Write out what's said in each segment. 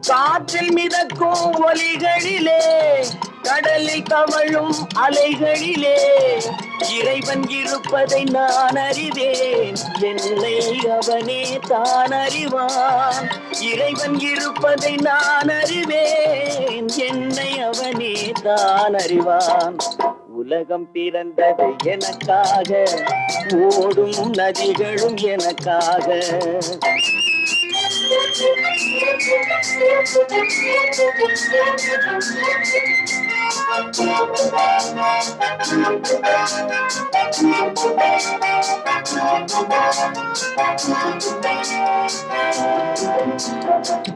காற்றில் மிதக்கும் ஒலிகளிலே கடலில் தவழும் அலைகளிலே இறைவன் இருப்பதை நான் அறிவேன். என்னை அவனே தான் அறிவான். இறைவன் இருப்பதை நான் அறிவேன். என்னை அவனே தான் அறிவான். உலகம் பிறந்தது எனக்காக ஓடும் நதிகளும் எனக்காக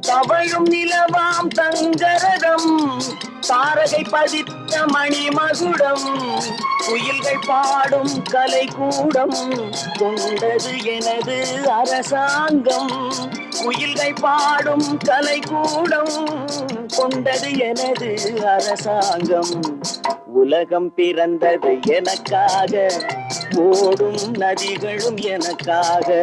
தவழும் நிலவாம் தங்கரதம். தாரகை பதித்த மணி மகுடம் குயில்கள் பாடும் கலை கூடம் கொண்டது எனது அரசாங்கம். குயில்கள் பாடும் கலை கூடம் கொண்டது எனது அரசாங்கம். உலகம் பிறந்தது எனக்காக ஓடும் நதிகளும் எனக்காக.